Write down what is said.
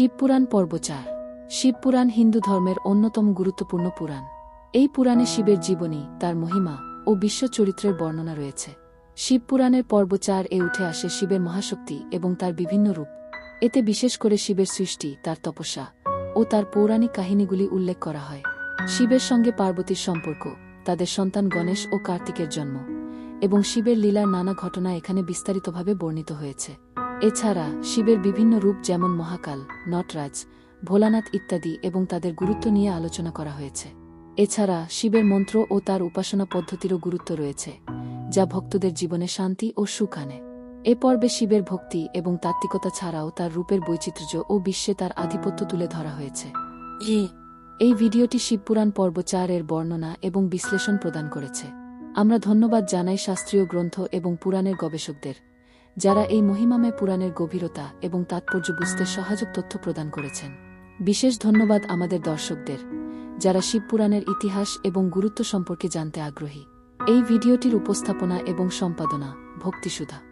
শিবপুরাণ পর্ব চার। শিবপুরাণ হিন্দু ধর্মের অন্যতম গুরুত্বপূর্ণ পুরাণ। এই পুরাণে শিবের জীবনী, তার মহিমা ও বিশ্ব চরিত্রের বর্ণনা রয়েছে। শিবপুরাণের পর্ব চার এ উঠে আসে শিবের মহাশক্তি এবং তার বিভিন্ন রূপ। এতে বিশেষ করে শিবের সৃষ্টি, তার তপস্যা ও তার পৌরাণিক কাহিনীগুলি উল্লেখ করা হয়। শিবের সঙ্গে পার্বতীর সম্পর্ক, তাদের সন্তান গণেশ ও কার্তিকের জন্ম এবং শিবের লীলার নানা ঘটনা এখানে বিস্তারিতভাবে বর্ণিত হয়েছে। এছাড়া শিবের বিভিন্ন রূপ যেমন মহাকাল নটরাজ ভোলানাথ ইত্যাদি এবং তাদের গুরুত্ব নিয়ে আলোচনা করা হয়েছে। এছাড়া শিবের মন্ত্র ও তার উপাসনা পদ্ধতিরও গুরুত্ব রয়েছে যা ভক্তদের জীবনে শান্তি ও সুখ আনে। এ পর্বে শিবের ভক্তি এবং তাত্ত্বিকতা ছাড়াও তার রূপের বৈচিত্র্য ও বিশ্বে তার আধিপত্য তুলে ধরা হয়েছে। এই ভিডিওটি শিবপুরাণ পর্ব চার এর বর্ণনা এবং বিশ্লেষণ প্রদান করেছে। আমরা ধন্যবাদ জানাই শাস্ত্রীয় গ্রন্থ এবং পুরাণের গবেষকদের। যারা এই মহিমাময় পুরাণের গভীরতা এবং তাৎপর্য বুঝতে সহযোগ তথ্য প্রদান করেছেন। বিশেষ ধন্যবাদ আমাদের দর্শকদের, যারা শিবপুরাণের ইতিহাস এবং গুরুত্ব সম্পর্কে জানতে আগ্রহী। এই ভিডিওটির উপস্থাপনা এবং সম্পাদনা ভক্তিসুধা।